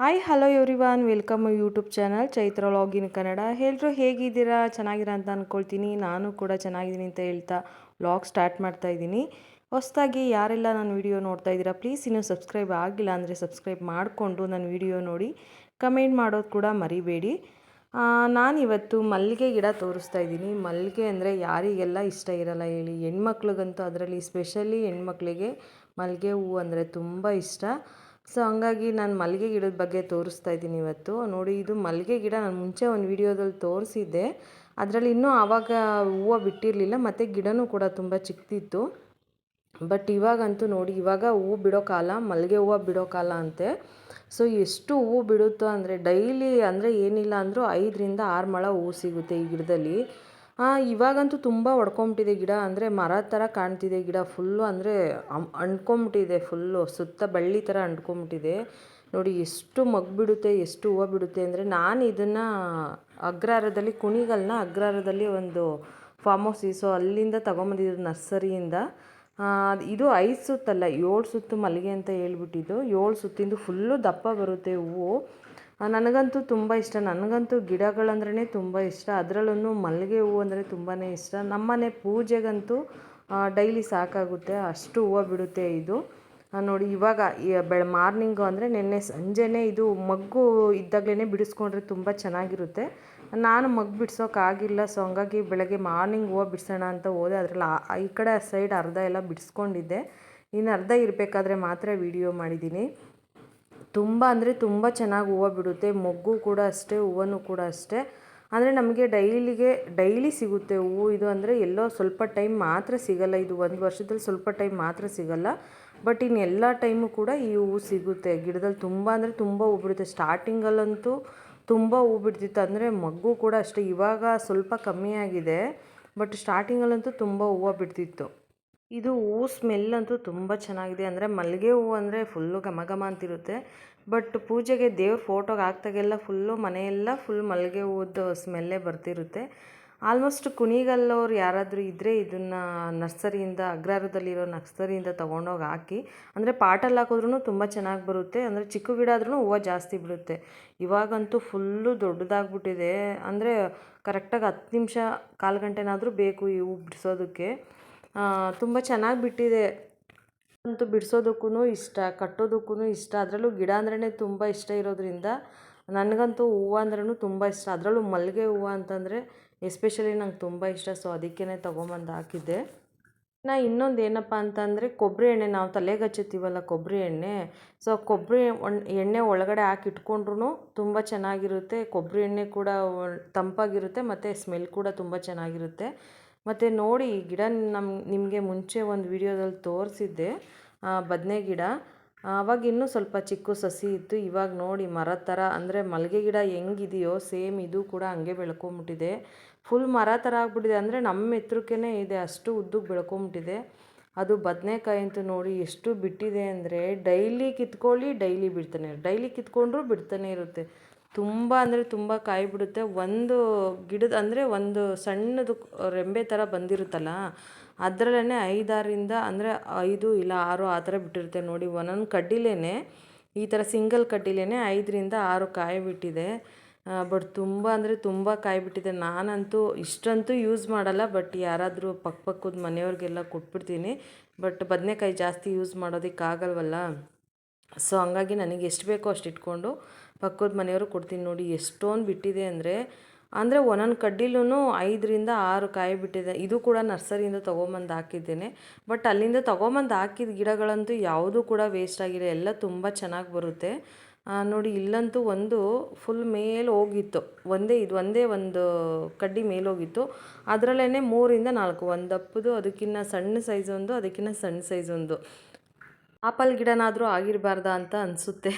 Hi hello everyone welcome YouTube channel Chaitra login Kannada ಎಲ್ಲರೂ ಹೇಗಿದ್ದೀರಾ? ಚೆನ್ನಾಗಿರ ಅಂತ ಅಂದ್ಕೊಳ್ತೀನಿ ನಾನು ಕೂಡ ಚೆನ್ನಾಗಿದ್ದೀನಿ ಅಂತ ಹೇಳ್ತಾ ವ್ಲಾಗ್ ಸ್ಟಾರ್ಟ್ ಮಾಡ್ತಾ ಇದ್ದೀನಿ. ಹೊಸದಾಗಿ ಯಾರೆಲ್ಲ ನನ್ನ ವಿಡಿಯೋ ನೋಡ್ತಾ ಇದ್ದೀರಾ ಪ್ಲೀಸ್ ಇನ್ನೂ ಸಬ್ಸ್ಕ್ರೈಬ್ ಆಗಿಲ್ಲ ಅಂದರೆ ಸಬ್ಸ್ಕ್ರೈಬ್ ಮಾಡಿಕೊಂಡು ನನ್ನ ವಿಡಿಯೋ ನೋಡಿ. ಕಮೆಂಟ್ ಮಾಡೋದು ಕೂಡ ಮರಿಬೇಡಿ. ನಾನಿವತ್ತು ಮಲ್ಲಿಗೆ ಗಿಡ ತೋರಿಸ್ತಾ ಇದ್ದೀನಿ. ಮಲ್ಲಿಗೆ ಅಂದರೆ ಯಾರಿಗೆಲ್ಲ ಇಷ್ಟ ಇರಲ್ಲ ಹೇಳಿ. ಹೆಣ್ಮಕ್ಳಿಗಂತೂ ಅದರಲ್ಲಿ ಸ್ಪೆಷಲಿ ಹೆಣ್ಮಕ್ಳಿಗೆ ಮಲ್ಲಿಗೆ ಹೂವು ಅಂದರೆ ತುಂಬ ಇಷ್ಟ. ಸೊ ಹಂಗಾಗಿ ನಾನು ಮಲ್ಲಿಗೆ ಗಿಡದ ಬಗ್ಗೆ ತೋರಿಸ್ತಾ ಇದ್ದೀನಿ ಇವತ್ತು. ನೋಡಿ, ಇದು ಮಲ್ಲಿಗೆ ಗಿಡ ನಾನು ಮುಂಚೆ ಒಂದು ವಿಡಿಯೋದಲ್ಲಿ ತೋರಿಸಿದ್ದೆ. ಅದರಲ್ಲಿ ಇನ್ನೂ ಆವಾಗ ಹೂವು ಬಿಟ್ಟಿರಲಿಲ್ಲ, ಮತ್ತು ಗಿಡನೂ ಕೂಡ ತುಂಬ ಚಿಕ್ಕದಿತ್ತು ಬಟ್ ಇವಾಗಂತೂ ನೋಡಿ, ಇವಾಗ ಹೂವು ಬಿಡೋ ಕಾಲ, ಮಲ್ಲಿಗೆ ಹೂವು ಬಿಡೋ ಕಾಲ ಅಂತೆ. ಸೊ ಎಷ್ಟು ಹೂವು ಬಿಡುತ್ತೋ ಅಂದರೆ, ಡೈಲಿ ಅಂದರೆ ಏನಿಲ್ಲ ಅಂದರೂ ಐದರಿಂದ ಆರು ಮೊಳ ಹೂವು ಸಿಗುತ್ತೆ ಈ ಗಿಡದಲ್ಲಿ. ಇವಾಗಂತೂ ತುಂಬ ಒಡ್ಕೊಂಬಿಟ್ಟಿದೆ ಗಿಡ. ಅಂದರೆ ಮರ ಥರ ಕಾಣ್ತಿದೆ ಗಿಡ. ಫುಲ್ಲು ಅಂದರೆ ಅಂಟ್ಕೊಂಬಿಟ್ಟಿದೆ. ಫುಲ್ಲು ಸುತ್ತ ಬಳ್ಳಿ ಥರ ಅಂಟ್ಕೊಂಬಿಟ್ಟಿದೆ. ನೋಡಿ, ಎಷ್ಟು ಮಗ್ ಬಿಡುತ್ತೆ, ಎಷ್ಟು ಹೂವು ಬಿಡುತ್ತೆ ಅಂದರೆ ನಾನು ಇದನ್ನು ಅಗ್ರಹಾರದಲ್ಲಿ, ಕುಣಿಗಲ್ನ ಅಗ್ರಹಾರದಲ್ಲಿ ಒಂದು ಫಾರ್ಮ್ ಹೌಸ್ ಸೊ ಅಲ್ಲಿಂದ ತೊಗೊಂಬಂದಿದ್ದು ನರ್ಸರಿಯಿಂದ. ಇದು ಐದು ಸುತ್ತಲ್ಲ, ಏಳು ಸುತ್ತು ಮಲ್ಲಿಗೆ ಅಂತ ಹೇಳ್ಬಿಟ್ಟಿದ್ದು. ಏಳು ಸುತ್ತಿಂದು ಫುಲ್ಲು ದಪ್ಪ ಬರುತ್ತೆ ಹೂವು. ನನಗಂತೂ ತುಂಬ ಇಷ್ಟ. ನನಗಂತೂ ಗಿಡಗಳಂದ್ರೇ ತುಂಬ ಇಷ್ಟ. ಅದರಲ್ಲೂ ಮಲ್ಲಿಗೆ ಹೂವು ಅಂದರೆ ತುಂಬಾ ಇಷ್ಟ. ನಮ್ಮನೆ ಪೂಜೆಗಂತೂ ಡೈಲಿ ಸಾಕಾಗುತ್ತೆ. ಅಷ್ಟು ಹೂವು ಬಿಡುತ್ತೆ ಇದು. ನೋಡಿ, ಇವಾಗ ಬೆಳ, ಮಾರ್ನಿಂಗು ಅಂದರೆ ನಿನ್ನೆ ಸಂಜೆನೇ ಇದು ಮಗ್ಗು ಇದ್ದಾಗಲೇ ಬಿಡಿಸ್ಕೊಂಡ್ರೆ ತುಂಬ ಚೆನ್ನಾಗಿರುತ್ತೆ. ನಾನು ಮಗ್ಗು ಬಿಡ್ಸೋಕ್ಕಾಗಿಲ್ಲ ಸೊ ಹಂಗಾಗಿ ಬೆಳಗ್ಗೆ ಮಾರ್ನಿಂಗ್ ಹೂವು ಬಿಡಿಸೋಣ ಅಂತ ಹೋದೆ. ಅದರಲ್ಲಿ ಈ ಕಡೆ ಸೈಡ್ ಅರ್ಧ ಎಲ್ಲ ಬಿಡಿಸ್ಕೊಂಡಿದ್ದೆ. ಇನ್ನು ಅರ್ಧ ಇರಬೇಕಾದ್ರೆ ಮಾತ್ರ ವಿಡಿಯೋ ಮಾಡಿದ್ದೀನಿ. ತುಂಬ ಅಂದರೆ ತುಂಬ ಚೆನ್ನಾಗಿ ಹೂವು ಬಿಡುತ್ತೆ. ಮೊಗ್ಗು ಕೂಡ ಅಷ್ಟೇ ಹೂವನ್ನು ಕೂಡ ಅಷ್ಟೇ. ಅಂದರೆ ನಮಗೆ ಡೈಲಿಗೆ, ಡೈಲಿ ಸಿಗುತ್ತೆ ಹೂವು ಇದು ಅಂದರೆ ಎಲ್ಲೋ ಸ್ವಲ್ಪ ಟೈಮ್ ಮಾತ್ರ ಸಿಗಲ್ಲ. ಇದು ಒಂದು ವರ್ಷದಲ್ಲಿ ಸ್ವಲ್ಪ ಟೈಮ್ ಮಾತ್ರ ಸಿಗಲ್ಲ. ಬಟ್ ಇನ್ನು ಎಲ್ಲ ಟೈಮು ಕೂಡ ಈ ಹೂವು ಸಿಗುತ್ತೆ. ಗಿಡದಲ್ಲಿ ತುಂಬ ಅಂದರೆ ತುಂಬ ಹೂ ಬಿಡುತ್ತೆ. ಸ್ಟಾರ್ಟಿಂಗಲ್ಲಂತೂ ತುಂಬ ಹೂ ಬಿಡ್ತಿತ್ತು. ಅಂದರೆ ಮಗ್ಗು ಕೂಡ ಅಷ್ಟೇ. ಇವಾಗ ಸ್ವಲ್ಪ ಕಮ್ಮಿ ಆಗಿದೆ. ಬಟ್ ಸ್ಟಾರ್ಟಿಂಗಲ್ಲಂತೂ ತುಂಬ ಹೂವು ಬಿಡ್ತಿತ್ತು. ಇದು ಹೂ ಸ್ಮೆಲ್ ಅಂತೂ ತುಂಬ ಚೆನ್ನಾಗಿದೆ. ಅಂದರೆ ಮಲ್ಲಿಗೆ ಹೂವು ಅಂದರೆ ಫುಲ್ಲು ಘಮ ಘಮ ಅಂತಿರುತ್ತೆ. ಬಟ್ ಪೂಜೆಗೆ ದೇವ್ರ ಫೋಟೋಗೆ ಹಾಕ್ದಾಗೆಲ್ಲ ಫುಲ್ಲು ಮನೆಯೆಲ್ಲ ಫುಲ್ ಮಲ್ಲಿಗೆ ಹೂವದ್ದು ಸ್ಮೆಲ್ಲೇ ಬರ್ತಿರುತ್ತೆ. ಆಲ್ಮೋಸ್ಟ್ ಕುಣಿಗಲ್ಲವ್ರು ಯಾರಾದರೂ ಇದ್ದರೆ ಇದನ್ನು ನರ್ಸರಿಯಿಂದ ಅಗ್ರಹಾರದಲ್ಲಿರೋ ನರ್ಸರಿಯಿಂದ ತೊಗೊಂಡೋಗಿ ಹಾಕಿ, ಅಂದರೆ ಪಾಟಲ್ಲಿ ಹಾಕಿದ್ರೂ ತುಂಬ ಚೆನ್ನಾಗಿ ಬರುತ್ತೆ. ಅಂದರೆ ಚಿಕ್ಕ ಗಿಡ ಆದ್ರೂ ಹೂವು ಜಾಸ್ತಿ ಬಿಡುತ್ತೆ. ಇವಾಗಂತೂ ಫುಲ್ಲು ದೊಡ್ಡದಾಗ್ಬಿಟ್ಟಿದೆ. ಅಂದರೆ ಕರೆಕ್ಟಾಗಿ ಹತ್ತು ನಿಮಿಷ, ಕಾಲು ಗಂಟೆನಾದರೂ ಬೇಕು ಈ ಹೂ ಬಿಡಿಸೋದಕ್ಕೆ. ತುಂಬ ಚೆನ್ನಾಗಿ ಬಿಟ್ಟಿದೆ. ಅಂತೂ ಬಿಡಿಸೋದಕ್ಕೂ ಇಷ್ಟ ಕಟ್ಟೋದಕ್ಕೂ ಇಷ್ಟ. ಅದರಲ್ಲೂ ಗಿಡ ಅಂದ್ರೇ ತುಂಬ ಇಷ್ಟ ಇರೋದ್ರಿಂದ ನನಗಂತೂ ಹೂವು ಅಂದ್ರೂ ತುಂಬ ಇಷ್ಟ. ಅದರಲ್ಲೂ ಮಲ್ಲಿಗೆ ಹೂವು ಅಂತಂದರೆ ಎಸ್ಪೆಷಲಿ ನಂಗೆ ತುಂಬ ಇಷ್ಟ, ಸೊ ಅದಕ್ಕೇ ತೊಗೊಂಬಂದು ಹಾಕಿದ್ದೆ. ನಾ ಇನ್ನೊಂದು ಏನಪ್ಪ ಅಂತಂದರೆ ಕೊಬ್ಬರಿ ಎಣ್ಣೆ, ನಾವು ತಲೆಗೆ ಹಚ್ಚುತ್ತೀವಲ್ಲ ಕೊಬ್ಬರಿ ಎಣ್ಣೆ. ಸೊ ಕೊಬ್ಬರಿ ಎಣ್ಣೆ ಒಳಗಡೆ ಹಾಕಿ ಇಟ್ಕೊಂಡ್ರೂ ತುಂಬ ಚೆನ್ನಾಗಿರುತ್ತೆ. ಕೊಬ್ಬರಿ ಎಣ್ಣೆ ಕೂಡ ತಂಪಾಗಿರುತ್ತೆ, ಮತ್ತು ಸ್ಮೆಲ್ ಕೂಡ ತುಂಬ ಚೆನ್ನಾಗಿರುತ್ತೆ. ಮತ್ತು ನೋಡಿ, ಈ ಗಿಡ ನಮ್ಮ ನಿಮಗೆ ಮುಂಚೆ ಒಂದು ವಿಡಿಯೋದಲ್ಲಿ ತೋರಿಸಿದ್ದೆ ಬದನೆ ಗಿಡ. ಆವಾಗ ಇನ್ನೂ ಸ್ವಲ್ಪ ಚಿಕ್ಕ ಸಸಿ ಇತ್ತು. ಇವಾಗ ನೋಡಿ, ಮರ ಥರ ಅಂದರೆ ಮಲ್ಲಿಗೆ ಗಿಡ ಹೆಂಗಿದೆಯೋ, ಸೇಮ್ ಇದು ಕೂಡ ಹಂಗೆ ಬೆಳ್ಕೊಂಬಿಟ್ಟಿದೆ. ಫುಲ್ ಮರ ಥರ ಆಗ್ಬಿಟ್ಟಿದೆ. ಅಂದರೆ ನಮ್ಮ ಎತ್ತರಕ್ಕೇ ಇದೆ, ಅಷ್ಟು ಉದ್ದಕ್ಕೆ ಬೆಳ್ಕೊಂಬಿಟ್ಟಿದೆ. ಅದು ಬದನೆಕಾಯಿ ಅಂತೂ ನೋಡಿ, ಎಷ್ಟು ಬಿಟ್ಟಿದೆ ಅಂದರೆ ಡೈಲಿ ಕಿತ್ಕೊಳ್ಳಿ, ಡೈಲಿ ಬಿಡ್ತಾನೆ. ಡೈಲಿ ಕಿತ್ಕೊಂಡ್ರೂ ಬಿಡ್ತಾನೆ ಇರುತ್ತೆ. ತುಂಬ ಅಂದರೆ ತುಂಬ ಕಾಯಿ ಬಿಡುತ್ತೆ ಒಂದು ಗಿಡದ ಅಂದರೆ ಒಂದು ಸಣ್ಣದು ರೆಂಬೆ ಥರ ಬಂದಿರುತ್ತಲ್ಲ ಅದರಲ್ಲೇ ಐದಾರಿಂದ ಅಂದರೆ ಐದು ಇಲ್ಲ ಆರು ಆ ಥರ ಬಿಟ್ಟಿರುತ್ತೆ ನೋಡಿ. ಒಂದೊಂದು ಕಡ್ಡಿಲೇ ಈ ಥರ ಸಿಂಗಲ್ ಕಡ್ಡಿಲೇ ಐದರಿಂದ ಆರು ಕಾಯಿ ಬಿಟ್ಟಿದೆ ಬಟ್ ತುಂಬ ಅಂದರೆ ತುಂಬ ಕಾಯಿ ಬಿಟ್ಟಿದೆ ನಾನಂತೂ ಇಷ್ಟಂತೂ ಯೂಸ್ ಮಾಡಲ್ಲ, ಬಟ್ ಯಾರಾದರೂ ಪಕ್ಕ ಪಕ್ಕದ ಮನೆಯವ್ರಿಗೆಲ್ಲ ಕೊಟ್ಬಿಡ್ತೀನಿ. ಬಟ್ ಬದನೆಕಾಯಿ ಜಾಸ್ತಿ ಯೂಸ್ ಮಾಡೋದಕ್ಕಾಗಲ್ವಲ್ಲ? ಸೊ, ಹಂಗಾಗಿ ನನಗೆ ಎಷ್ಟು ಬೇಕೋ ಅಷ್ಟು ಇಟ್ಕೊಂಡು ಪಕ್ಕದ ಮನೆಯವರು ಕೊಡ್ತೀನಿ ನೋಡಿ, ಎಷ್ಟೊಂದು ಬಿಟ್ಟಿದೆ ಅಂದರೆ ಅಂದರೆ ಒಂದೊಂದು ಕಡ್ಡಿಲೂ ಐದರಿಂದ ಆರು ಕಾಯಿ ಬಿಟ್ಟಿದೆ. ಇದು ಕೂಡ ನರ್ಸರಿಯಿಂದ ತೊಗೊಂಬಂದು ಹಾಕಿದ್ದೇನೆ. ಬಟ್ ಅಲ್ಲಿಂದ ತೊಗೊಂಬಂದು ಹಾಕಿದ ಗಿಡಗಳಂತೂ ಯಾವುದೂ ಕೂಡ ವೇಸ್ಟ್ ಆಗಿಲ್ಲ. ಎಲ್ಲ ತುಂಬ ಚೆನ್ನಾಗಿ ಬರುತ್ತೆ. ನೋಡಿ, ಇಲ್ಲಂತೂ ಒಂದು ಫುಲ್ ಮೇಲೆ ಹೋಗಿತ್ತು. ಒಂದೇ, ಇದು ಒಂದೇ ಒಂದು ಕಡ್ಡಿ ಮೇಲೋಗಿತ್ತು ಅದರಲ್ಲೇ ಮೂರಿಂದ ನಾಲ್ಕು, ಒಂದು ದಪ್ಪದು ಅದಕ್ಕಿಂತ ಸಣ್ಣ ಸೈಜ್ ಒಂದು ಅದಕ್ಕಿಂತ ಸಣ್ಣ ಸೈಜ್ ಒಂದು. ಆಪಲ್ ಗಿಡನಾದರೂ ಆಗಿರಬಾರ್ದಾ ಅಂತ ಅನಿಸುತ್ತೆ.